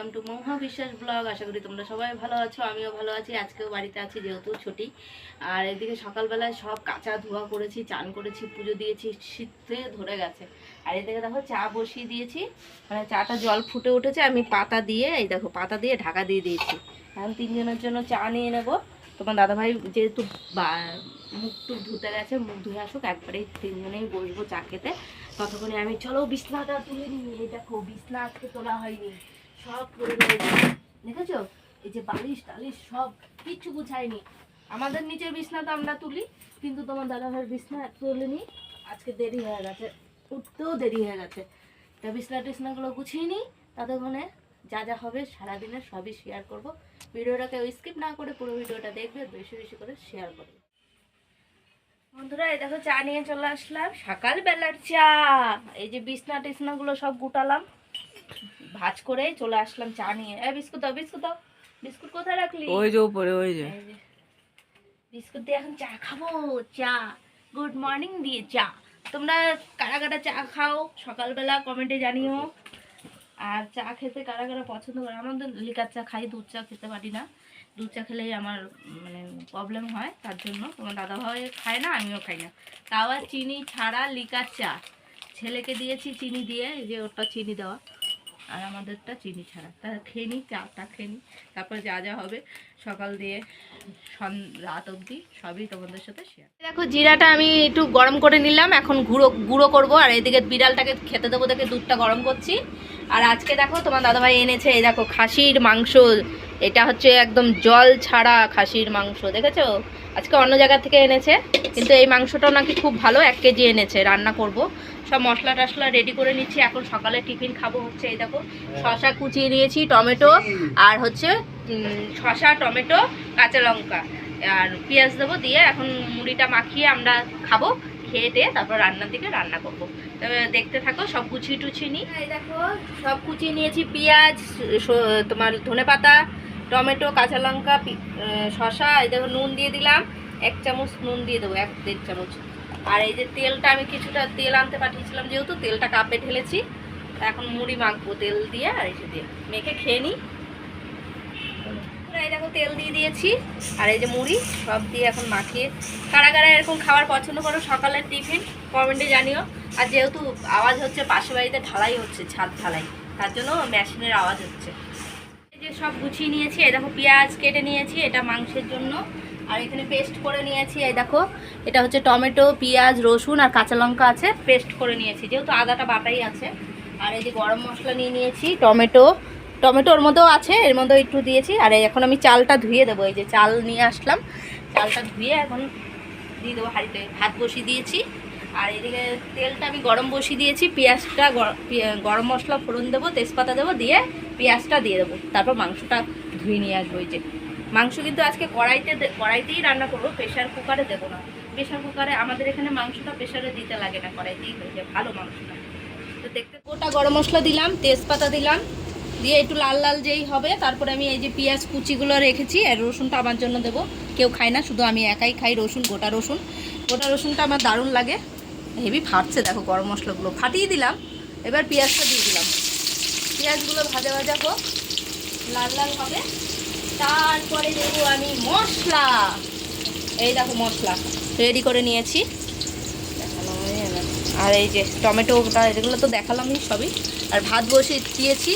Welcome to মহা বিশ্বাস blog. আশা করি তোমরা সবাই ভালো আছো, আমিও ভালো আছি, আজকেও বাড়িতে আছি যেহেতু ছুটি। আর এদিকে সকালবেলায় সব কাঁচা ধোয়া করেছি, চান করেছি, পুজো দিয়েছি, শীতে ধরে গেছে। আর এদিকে দেখো চা বসিয়ে দিয়েছি মানে চাটা জল ফুটে উঠেছে, আমি পাতা দিয়ে, এই দেখো পাতা দিয়ে ঢাকা দিয়ে দিয়েছি। এখন তিনজনের জন্য চা নিয়ে নেব। তোমার দাদাভাই যেহেতু মুখ টুক ধুতে গেছে, মুখ ধুয়ে আসুক, একবারেই তিনজনেই বসবো চা খেতে। ততক্ষণে আমি, চলো বিছনাটা তুলে নিই। এই দেখো বিছনা আজকে তোলা হয়নি। সব করে দেখেছ? এই যে বালিশ টালিশ সব কিচ্ছু গুছাইনি। আমাদের নিচের বিছনা তো আমরা তুলি, কিন্তু তোমার দাদা দাদাভাইয়ের বিছনা তুলিনি। আজকে দেরি হয়ে গেছে, উঠতেও দেরি হয়ে গেছে। তা বিছনা টিছনাগুলো গুছিয়ে নিই ততক্ষণে যা যা হবে সারাদিনের সবই শেয়ার করব। ভিডিওটাকে স্কিপ না করে পুরো ভিডিওটা দেখবে, বেশি বেশি করে শেয়ার করবে। বন্ধুরা, এই দেখো, চা নিয়ে চলে আসলাম। সকালবেলার চা। এই যে বিছনা টিছনাগুলো সব গুটালাম। ভাজ করে চলে আসলাম চা নিয়ে। এ বিস্কুট দাও বিস্কুট দাও। বিস্কুট কোথায় রাখলি? ওই যে উপরে ওই যে। বিস্কুট দিয়ে এখন চা খাব চা। গুড মর্নিং দিয়ে চা। তোমরা কারা কারা চা খাও সকালবেলা কমেন্টে জানিও। আর চা খেতে কারা কারা পছন্দ করে? আমার তো লিকার চা খাই দুধ চা খেতে পারি না। দুধ চা খেলেই আমার মানে প্রবলেম হয় তার জন্য। তোমার দাদা ভাই খায় না আমিও খাই না। তাও চিনি ছাড়া লিকার চা। ছেলেকে দিয়েছি চিনি দিয়ে যে ওটা চিনি দেওয়া। আর আমাদেরটা চিনি ছাড়া। তা খেয়ে নিই চাটা খেয়ে নিই তারপর যা যা হবে সকাল দিয়ে সন, রাত অবধি সবই তোমাদের সাথে শেয়ার দেখো, জিরাটা আমি একটু গরম করে নিলাম। এখন গুঁড়ো গুঁড়ো করব। আর এদিকে বিড়ালটাকে খেতে দেবো, দেখে দুধটা গরম করছি। আর আজকে দেখো, তোমার দাদাভাই এনেছে, এই দেখো, খাসির মাংস। এটা হচ্ছে একদম জল ছাড়া খাসির মাংস, দেখেছ? আজকে অন্য জায়গা থেকে এনেছে। কিন্তু এই মাংসটাও নাকি খুব ভালো, এক কেজি এনেছে, রান্না করব। সব মশলা টশলা রেডি করে নিচ্ছি। এখন সকালে টিফিন খাব হচ্ছে এই দেখো। শশা কুচিয়ে নিয়েছি টমেটো আর হচ্ছে শশা টমেটো কাঁচা লঙ্কা। আর পেঁয়াজ দেবো দিয়ে এখন মুড়িটা মাখিয়ে আমরা খাব খেয়ে দিয়ে তারপর রান্নার দিকে রান্না করব। তবে দেখতে থাকো সব কুচি টুচি নিই। দেখো। সব কুচিয়ে নিয়েছি পেঁয়াজ তোমার ধনে পাতা টমেটো কাঁচা লঙ্কা শসা এই দেখো নুন দিয়ে দিলাম। এক চামচ নুন দিয়ে দেবো, এক দেড় চামচ। আর এই যে তেলটা আমি কিছুটা তেল আনতে পাঠিয়েছিলাম, যেহেতু তেলটা কাপে ঢেলেছি এখন মুড়ি মাখবো তেল দিয়ে, আর যে দিয়ে মেখে খেয়ে নিই এই দেখো, তেল দিয়ে দিয়েছি, আর এই যে মুড়ি, সব দিয়ে এখন মাখিয়ে। কারা কারা এরকম খাবার পছন্দ করো, সকালের টিফিন, কমেন্টে জানিও। আর যেহেতু আওয়াজ হচ্ছে পাশে বাড়িতে ঢালাই হচ্ছে, ছাদ ঢালাই, তার জন্য মেশিনের আওয়াজ হচ্ছে। এই যে সব গুছিয়ে নিয়েছি, এই দেখো, পেঁয়াজ কেটে নিয়েছি, এটা মাংসের জন্য। আর এখানে পেস্ট করে নিয়েছি, এই দেখো, এটা হচ্ছে টমেটো, পেঁয়াজ, রসুন আর কাঁচা লঙ্কা আছে পেস্ট করে নিয়েছি, যেহেতু আদাটা বাটাই আছে। আর এই যে গরম মশলা নিয়ে নিয়েছি, টমেটো টমেটোর মধ্যেও আছে, এর মধ্যেও একটু দিয়েছি, আর এখন আমি চালটা ধুয়ে দেবো, এই যে চাল নিয়ে আসলাম, চালটা ধুয়ে এখন দিয়ে দেবো হাঁড়িতে, ভাত বসিয়ে দিয়েছি। আর এদিকে তেলটা আমি গরম বসিয়ে দিয়েছি, পেঁয়াজটা গর- গরম মশলা ফোড়ন দেবো, তেজপাতা দেবো, দিয়ে পেঁয়াজটা দিয়ে দেবো, তারপর মাংসটা ধুয়ে নিয়ে আসব, এই যে। মাংস কিন্তু আজকে কড়াইতে কড়াইতেই রান্না করব প্রেশার কুকারে দেবো না। প্রেশার কুকারে আমাদের এখানে মাংসটা প্রেশারে দিতে লাগে না, কড়াইতেই হয়ে যায়, ভালো মাংসটা। তো দেখতে গোটা গরম মশলা দিলাম, তেজপাতা দিলাম, দিয়ে একটু লাল লাল যেই হবে, তারপরে আমি এই যে পেঁয়াজ কুচিগুলো রেখেছি, আর রসুনটা আমার জন্য দেবো। কেউ খায় না, শুধু আমি একাই খাই রসুন, গোটা রসুন। গোটা রসুনটা আমার দারুণ লাগে। হেভি ফাটছে, দেখো গরম মশলাগুলো। ফাটিয়ে দিলাম, এবার পেঁয়াজটা দিয়ে দিলাম। পেঁয়াজগুলো ভাজা ভাজা হোক, লাল লাল হবে। তারপরে দেবো আমি মশলা। এই দেখো মশলা। রেডি করে নিয়েছি। আর এই যে টমেটোটা এগুলো তো দেখালামই সবই। আর ভাত বসিয়ে দিয়েছি।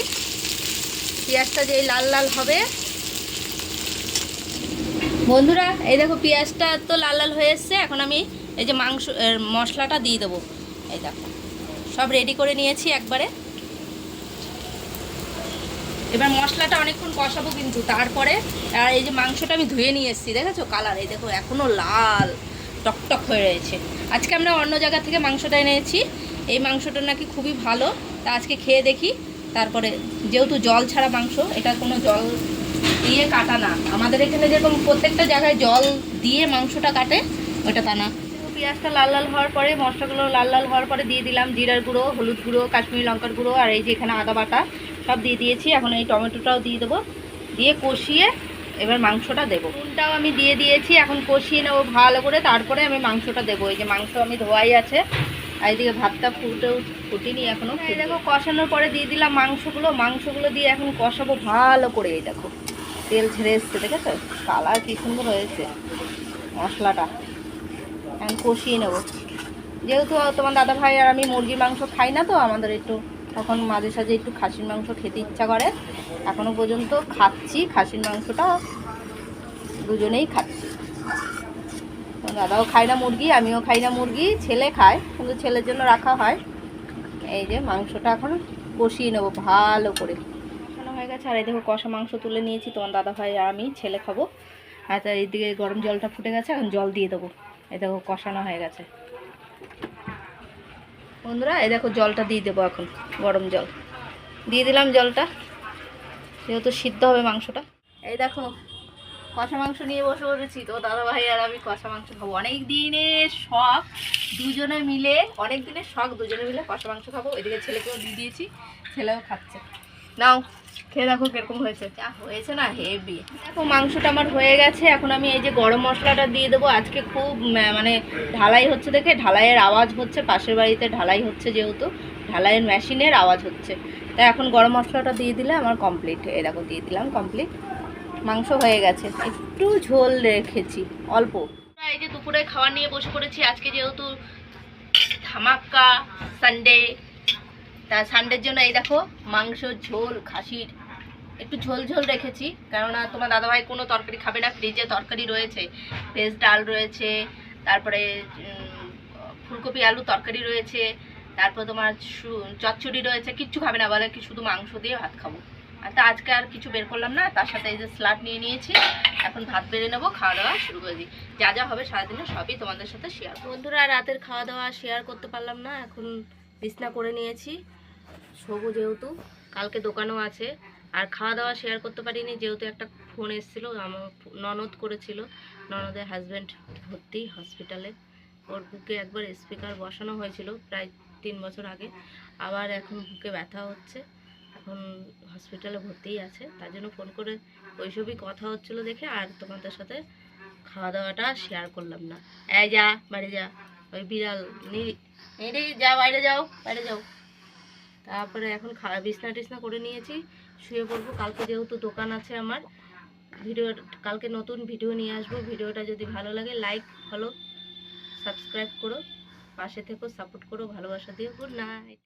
পেঁয়াজটা যেই লাল লাল হবে। বন্ধুরা, এই দেখো পেঁয়াজটা তো লাল লাল হয়ে এসছে। এখন আমি এই যে মাংস মশলাটা দিয়ে দেবো। এই দেখো। সব রেডি করে নিয়েছি একবারে। এবার মশলাটা অনেকক্ষণ কষাবো কিন্তু তারপরে, আর এই যে মাংসটা আমি ধুয়ে নিয়ে এসেছি, দেখেছ? কালার এই দেখো এখনও লাল, টকটক হয়ে রয়েছে। আজকে আমরা অন্য জায়গা থেকে মাংসটা এনেছি। এই মাংসটা নাকি খুবই ভালো। তা আজকে খেয়ে দেখি। তারপরে, যেহেতু জল ছাড়া মাংস, এটা কোনো জল দিয়ে কাটা না। আমাদের এখানে যেরকম প্রত্যেকটা জায়গায় জল দিয়ে মাংসটা কাটে, ওটা তা না। পেঁয়াজটা লাল লাল হওয়ার পরে, মশলাগুলো লাল লাল হওয়ার পরে দিয়ে দিলাম জিরার গুঁড়ো, হলুদ গুঁড়ো, কাশ্মীরি লঙ্কার গুঁড়ো, আর এই যে এখানে আদা বাটা। সব দিয়ে দিয়েছি এখন এই টমেটোটাও দিয়ে দেবো। দিয়ে কষিয়ে এবার মাংসটা দেবো। নুনটাও আমি দিয়ে দিয়েছি এখন কষিয়ে নেব ভালো করে তারপরে আমি মাংসটা দেবো। এই যে মাংস আমি ধোয়াই আছে আর এদিকে ভাতটা ফুটেও ফুটিনি এখনও এই দেখো কষানোর পরে দিয়ে দিলাম মাংসগুলো। মাংসগুলো দিয়ে এখন কষাবো ভালো করে এই দেখো। তেল ছেড়ে এসছে দেখেছ? কালার কী সুন্দর হয়েছে। মশলাটা। এখন কষিয়ে নেব। যেহেতু তোমার দাদা ভাই আর আমি মুরগির মাংস খাই না তো আমাদের একটু তখন মাঝে সাঝে একটু খাসির মাংস খেতে ইচ্ছা করে। এখনও পর্যন্ত খাচ্ছি, খাসির মাংসটা দুজনেই খাচ্ছি। দাদাও খায় না মুরগি, আমিও খাই না মুরগি, ছেলে খায়, কিন্তু ছেলের জন্য রাখা হয়। এই যে মাংসটা এখন কষিয়ে নেব ভালো করে। হয়ে গেছে, আর এই দেখো কষা মাংস তুলে নিয়েছি, তোমার দাদা ভাই আর আমি, ছেলে খাব। আর এইদিকে গরম জলটা ফুটে গেছে, এখন জল দিয়ে দেবো। এই দেখো কষানো হয়ে গেছে। বন্ধুরা, এই দেখো জলটা দিয়ে দেবো এখন, গরম জল। দিয়ে দিলাম জলটা, যেহেতু সিদ্ধ হবে মাংসটা। এই দেখো, কষা মাংস নিয়ে বসে বসেছি। তো দাদা ভাই আর আমি কষা মাংস খাব। অনেক দিনের শখ, দুজনে মিলে, অনেক দিনের শখ, দুজনে মিলে কষা মাংস খাব। এদিকে ছেলেকেও দিয়ে দিয়েছি, ছেলেও খাচ্ছে। নাও খেয়ে দেখো কীরকম হয়েছে। যা হয়েছে না হেভি। দেখো মাংসটা আমার হয়ে গেছে এখন আমি এই যে গরম মশলাটা দিয়ে দেবো। আজকে খুব মানে ঢালাই হচ্ছে দেখে ঢালাইয়ের আওয়াজ হচ্ছে পাশের বাড়িতে ঢালাই হচ্ছে যেহেতু ঢালাইয়ের মেশিনের আওয়াজ হচ্ছে। তাই এখন গরম মশলাটা দিয়ে দিলে আমার কমপ্লিট এই দেখো দিয়ে দিলাম কমপ্লিট মাংস হয়ে গেছে একটু ঝোল রেখেছি অল্প। এই যে দুপুরে খাওয়া নিয়ে বসে পড়েছি আজকে যেহেতু ধামাক্কা সানডে তা সানডের জন্য এই দেখো মাংস ঝোল খাসির একটু ঝোল ঝোল রেখেছি। কেননা তোমার দাদাভাই কোনো তরকারি খাবে না ফ্রিজে তরকারি রয়েছে। ভেজ ডাল রয়েছে, তারপরে ফুলকপি আলু তরকারি রয়েছে, তারপর তোমার চচ্চড়ি রয়েছে, কিচ্ছু খাবে না, বলে কি শুধু মাংস দিয়ে ভাত খাব। আর তা আজকে আর কিছু বের করলাম না, তার সাথে এই যে স্লাট নিয়ে নিয়েছি, এখন ভাত বেড়ে নেব, খাওয়া দাওয়া শুরু করে দিই। যা যা হবে সারাদিনে সবই তোমাদের সাথে শেয়ার বন্ধুরা, রাতের খাওয়া দাওয়া শেয়ার করতে পারলাম না, এখন বিছনা করে নিয়েছি, শোবো যেহেতু, কালকে দোকানও আছে। আর খাওয়া দাওয়া শেয়ার করতে পারিনি, যেহেতু একটা ফোন এসেছিল, আমার ননদ করেছিল। ননদের হাজব্যান্ড ভর্তি হসপিটালে ওর বুকে একবার স্পিকার বসানো হয়েছিল প্রায় তিন বছর আগে। আবার এখন বুকে ব্যথা হচ্ছে। এখন হসপিটালে ভর্তিই আছে। তার জন্য ফোন করে ওইসবই কথা হচ্ছিল দেখে আর তোমাদের সাথে খাওয়া দাওয়াটা শেয়ার করলাম না। এই যা, বাড়ি যা। ওই বিড়াল নি- নিরি যা, বাইরে যাও বাইরে যাও। তারপরে এখন খাওয়া বিছনা টিছনা করে নিয়েছি। শুয়ে পড়ব। কালকে যেহেতু দোকান আছে আমার, ভিডিও, কালকে নতুন ভিডিও নিয়ে আসব। ভিডিওটা যদি ভালো লাগে লাইক ফলো সাবস্ক্রাইব করো, পাশে থেকো সাপোর্ট করো, ভালোবাসা দিও। Good night